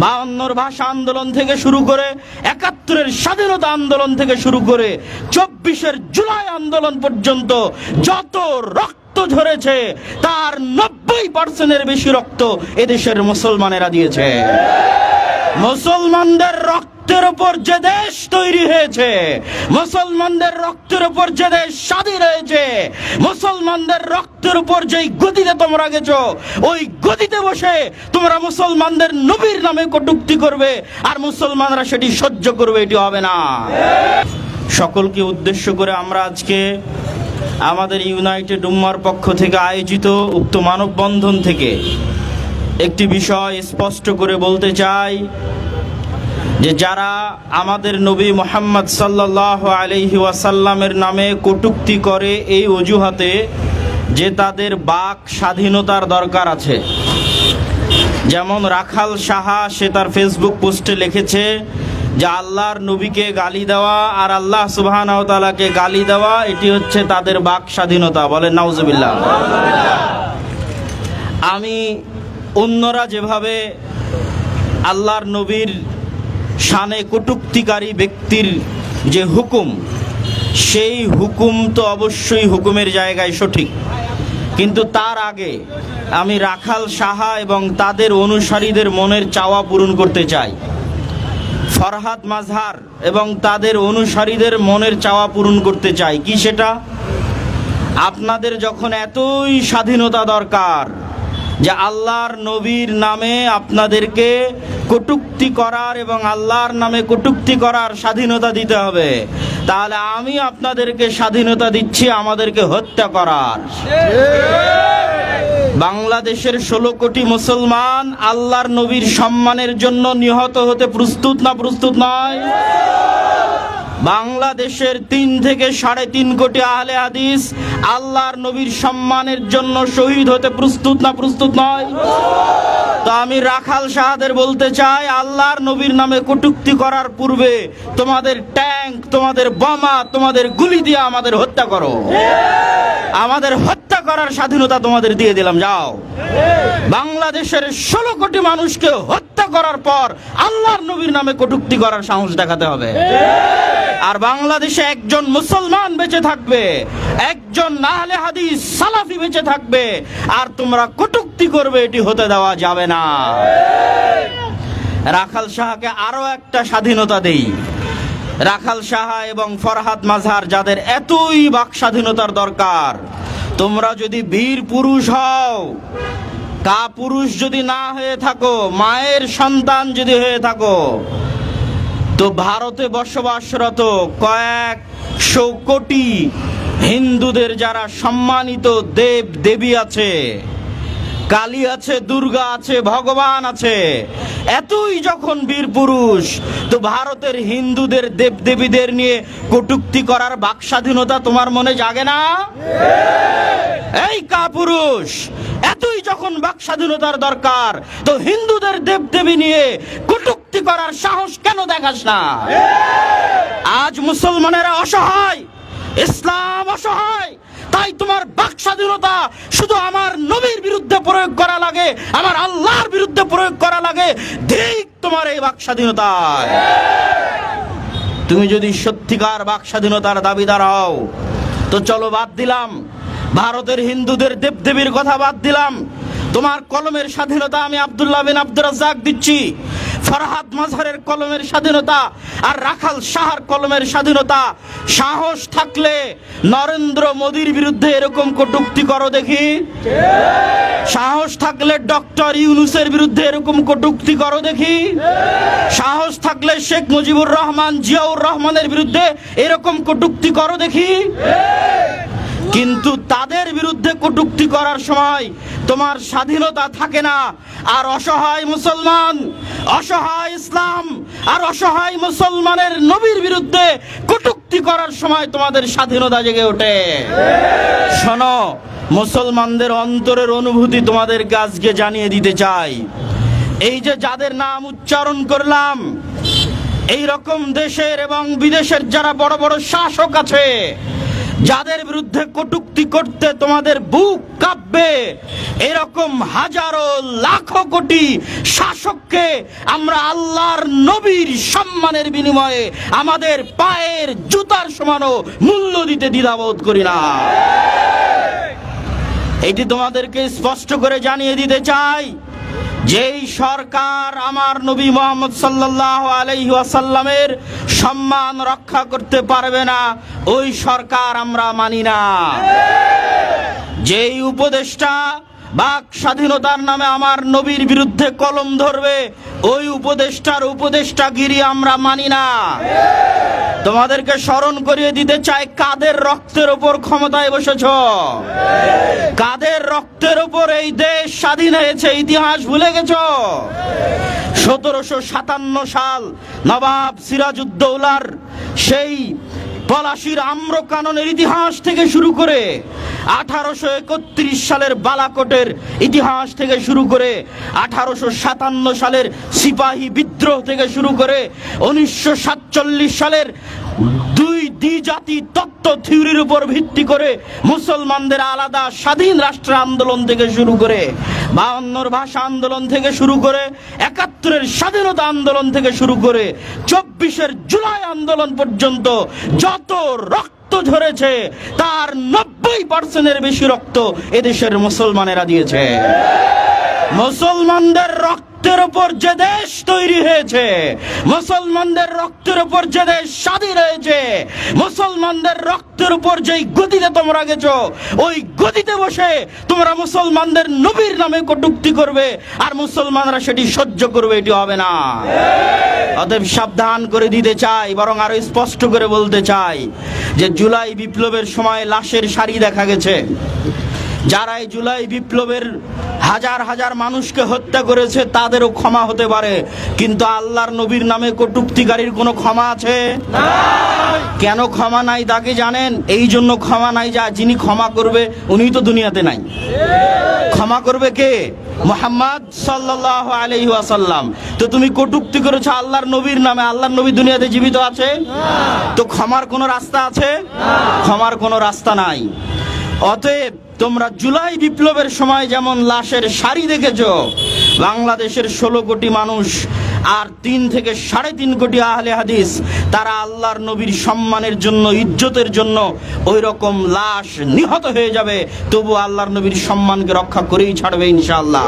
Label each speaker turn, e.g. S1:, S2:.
S1: বায়ান্নর ভাষা আন্দোলন থেকে শুরু করে একাত্তরের স্বাধীনতা আন্দোলন থেকে শুরু করে চব্বিশের জুলাই আন্দোলন পর্যন্ত যত রক্ত ঝরেছে, তার নব্বই পার্সেন্টের বেশি রক্ত এদেশের মুসলমানেরা দিয়েছে। মুসলমানদের রক্তের উপর যে দেশ তৈরি হয়েছে, মুসলমানদের রক্তের উপর যে দেশ স্বাধীন হয়েছে, মুসলমানদের রক্তের উপর যেই গতিতে তোমরা গেছো, ওই গতিতে বসে তোমরা মুসলমানদের নবীর নামে কটুক্তি করবে, আর মুসলমানরা সেটি সহ্য করবে, এটি হবে না। সকলকে উদ্দেশ্য করে আমরা আজকে আমাদের ইউনাইটেড উম্মার পক্ষ থেকে আয়োজিত উক্ত মানববন্ধন থেকে একটি বিষয় স্পষ্ট করে বলতে চাই। যে যারা আমাদের নবী মোহাম্মদ সাল্লাহ আলহি ওয়াসাল্লামের নামে কটুক্তি করে এই অজুহাতে, যে তাদের বাক স্বাধীনতার দরকার আছে। যেমন রাখাল সাহা, সে তার ফেসবুক পোস্টে লিখেছে যে আল্লাহর নবীকে গালি দেওয়া আর আল্লাহ সুবাহানতালাকে গালি দেওয়া, এটি হচ্ছে তাদের বাক স্বাধীনতা। বলেন, নাউজুবিল্লাহ। আমি অন্যরা যেভাবে আল্লাহর নবীর শানে কটুক্তিকারী ব্যক্তির যে হুকুম, সেই হুকুম তো অবশ্যই হুকুমের জায়গায় সঠিক। কিন্তু তার আগে আমি রাখাল সাহা এবং তাদের অনুসারীদের মনের চাওয়া পূরণ করতে চাই। ফরহাদ মাজহার এবং তাদের অনুসারীদের মনের চাওয়া পূরণ করতে চাই। কি সেটা? আপনাদের যখন এতই স্বাধীনতা দরকার যে আল্লাহর নবীর নামে আপনাদেরকে কটুক্তি করার এবং আল্লাহর নামে কটুক্তি করার স্বাধীনতা দিতে হবে। তাহলে আমি আপনাদেরকে স্বাধীনতা দিচ্ছি, আমাদেরকে হত্যা করার। বাংলাদেশের ষোলো কোটি মুসলমান আল্লাহর নবীর সম্মানের জন্য নিহত হতে প্রস্তুত না প্রস্তুত নয়? বাংলাদেশের তিন থেকে সাড়ে তিন কোটি আহলে হাদিস আল্লাহর নবীর সম্মানের জন্য শহীদ হতে প্রস্তুত না প্রস্তুত নয়? তো আমি রাখাল শাহাদের বলতে চাই, আল্লাহর নবীর নামে কটুক্তি করার পূর্বে তোমাদের ট্যাঙ্ক, তোমাদের বোমা, তোমাদের গুলি দিয়ে আমাদের হত্যা করো। আমাদের হত্যা করার স্বাধীনতা তোমাদের দিয়ে দিলাম, যাও। বাংলাদেশের ষোলো কোটি মানুষকে হত্যা করার পর আল্লাহর নবীর নামে কটুক্তি করার সাহস দেখাতে হবে। আর বাংলাদেশে একজন মুসলমান বেঁচে থাকবে, একজন নাহলে হাদিস সালাফি বেঁচে থাকবে, আর তোমরা কটুক্তি করবে, এটি হতে দেওয়া যাবে না। রাখাল শাহকে আরও একটা স্বাধীনতা দেই। রাখাল সাহা এবং ফরহাদ মাঝহার যাদের এতই বাক স্বাধীনতার দরকার, তোমরা যদি বীর পুরুষ হও কা পুরুষ যদি না হয়ে থাকো, মায়ের সন্তান যদি হয়ে থাকো, তো ভারতে বসবাসরত কয়েকশো কোটি হিন্দুদের যারা সম্মানিত দেব দেবী আছে কালী আছে, দুর্গা আছে, ভগবান আছে। এতই যখন বীর পুরুষ, তো ভারতের হিন্দুদের দেব দেবীদের নিয়ে কটুক্তি করার বাক স্বাধীনতা তোমার মনে জাগে না? এই কাপুরুষ, এতই যখন বাক স্বাধীনতার দরকার, তো হিন্দুদের দেব দেবী নিয়ে কটুক্তি করার সাহস কেন দেখাস না? আজ মুসলমানেরা অসহায়, ইসলাম অসহায় তাই তোমার বাক স্বাধীনতা শুধু আমার নবীর বিরুদ্ধে প্রয়োগ করা লাগে, আমার আল্লাহর বিরুদ্ধে প্রয়োগ করা লাগে। ঠিক তোমার এই বাক স্বাধীনতায়। তুমি যদি সত্যিকার বাক স্বাধীনতার দাবিদার হও, তো চলো বাদ দিলাম। ভারতের হিন্দুদের দেবদেবীর কথা বাদ দিলাম। তোমার কলমের স্বাধীনতা আমি আব্দুল্লাহ বিন আব্দুর রাজ্জাক দিচ্ছি। ফরহাদ মাজহারের কলমের স্বাধীনতা আর রাখাল শাহর কলমের স্বাধীনতা। সাহস থাকলে নরেন্দ্র মোদীর বিরুদ্ধে এরকম কটুক্তি করো দেখি। সাহস থাকলে ডক্টর ইউনুসের বিরুদ্ধে এরকম কটুক্তি করো দেখি। সাহস থাকলে শেখ মুজিবুর রহমান, জিয়াউর রহমানের বিরুদ্ধে এরকম কটুক্তি করো দেখি। কিন্তু তাদের বিরুদ্ধে কটুক্তি করার সময় তোমার স্বাধীনতা থাকে না। আর অসহায় মুসলমান, অসহায় ইসলাম আর অসহায় মুসলমানের নবীর বিরুদ্ধে কটুক্তি করার সময় তোমাদের স্বাধীনতা জেগে ওঠে। শোনো, মুসলমানদের অন্তরের অনুভূতি তোমাদের আজকে জানিয়ে দিতে চাই। এই যে যাদের নাম উচ্চারণ করলাম, এই রকম দেশের এবং বিদেশের যারা বড় বড় শাসক আছে যাদের বিরুদ্ধে কটুক্তি করতে তোমাদের বুক কাঁপবে, এরকম হাজারো লাখো কোটি শাসককে আমরা আল্লাহর নবীর সম্মানের বিনিময়ে আমাদের পায়ের জুতার সমানও মূল্য দিতে দ্বিধাবোধ করি না। এটি তোমাদেরকে স্পষ্ট করে জানিয়ে দিতে চাই যেই সরকার আমার নবী মোহাম্মদ সাল্লাহ আলাইহি ওয়াসাল্লামের সম্মান রক্ষা করতে পারবে না, ওই সরকার আমরা মানি না। যেই উপদেষ্টা বাক স্বাধীনতার নামে আমার নবীর বিরুদ্ধে কলম ধরবে, ওই উপদেষ্টার উপদেষ্টাগিরি আমরা মানি না। তোমাদেরকে স্মরণ করিয়ে দিতে চাই, কাদের রক্তের উপর ক্ষমতায় বসেছ? কাদের রক্তের উপর এই দেশ স্বাধীন হয়েছে, ইতিহাস ভুলে গেছ? সতেরোশো সাতান্ন সাল নবাব সিরাজউদ্দৌলার সেই পলাশির আম্রকাননের ইতিহাস থেকে শুরু করে আঠারোশো একত্রিশ সালের বালাকোটের ইতিহাস থেকে শুরু করে আঠারোশো সাতান্ন সালের সিপাহী বিদ্রোহ থেকে শুরু করে উনিশশো সাতচল্লিশ সালের দুই দ্বিজাতি তত্ত্ব থিওরির উপর ভিত্তি করে মুসলমানদের আলাদা স্বাধীন রাষ্ট্র আন্দোলন থেকে শুরু করে বায়ান্নর ভাষা আন্দোলন থেকে শুরু করে একাত্তরের স্বাধীনতা আন্দোলন থেকে শুরু করে চব্বিশের জুলাই আন্দোলন পর্যন্ত যত রক্ত ঝরেছে, তার নব্বই পার্সেন্টের বেশি রক্ত এদেশের মুসলমানেরা দিয়েছে। মুসলমানদের রক্তের উপর যে দেশ তৈরি হয়েছে, মুসলমানদের রক্তের উপর যে দেশ স্বাধীন হয়েছে, মুসলমানদের রক্তের উপর যেই গতিতে তোমরা গেছো, ওই গতিতে বসে তোমরা মুসলমানদের নবীর নামে কটুক্তি করবে, আর মুসলমানরা সেটি সহ্য করবে, এটি হবে না। অতএব সাবধান করে দিতে চাই, বরং আরও স্পষ্ট করে বলতে চাই যে জুলাই বিপ্লবের সময় লাশের সারি দেখা গেছে। যারা এই জুলাই বিপ্লবের হাজার হাজার মানুষকে হত্যা করেছে তাদেরও ক্ষমা হতে পারে। কিন্তু আল্লাহর নবীর নামে কটুক্তিকারীর কোনো ক্ষমা আছে? কেন ক্ষমা নাই তাকে জানেন? এই জন্য ক্ষমা নাই যা যিনি ক্ষমা করবে উনি তো দুনিয়াতে নাই। ক্ষমা করবে কে? মোহাম্মদ সাল্লাহ আলহি ওয়াসাল্লাম। তো তুমি কটুক্তি করেছ আল্লাহর নবীর নামে আল্লাহর নবী দুনিয়াতে জীবিত আছে? তো ক্ষমার কোনো রাস্তা আছে? ক্ষমার কোনো রাস্তা নাই। অতএব তোমরা জুলাই বিপ্লবের সময় যেমন লাশের শাড়ি দেখেছ, বাংলাদেশের ষোলো কোটি মানুষ আর তিন থেকে সাড়ে তিন কোটি আহলে হাদিস, তারা আল্লাহর নবীর সম্মানের জন্য, ইজ্জতের জন্য ওই রকম লাশ নিহত হয়ে যাবে। তবু আল্লাহর নবীর সম্মানকে রক্ষা করেই ছাড়বে ইনশাআল্লাহ।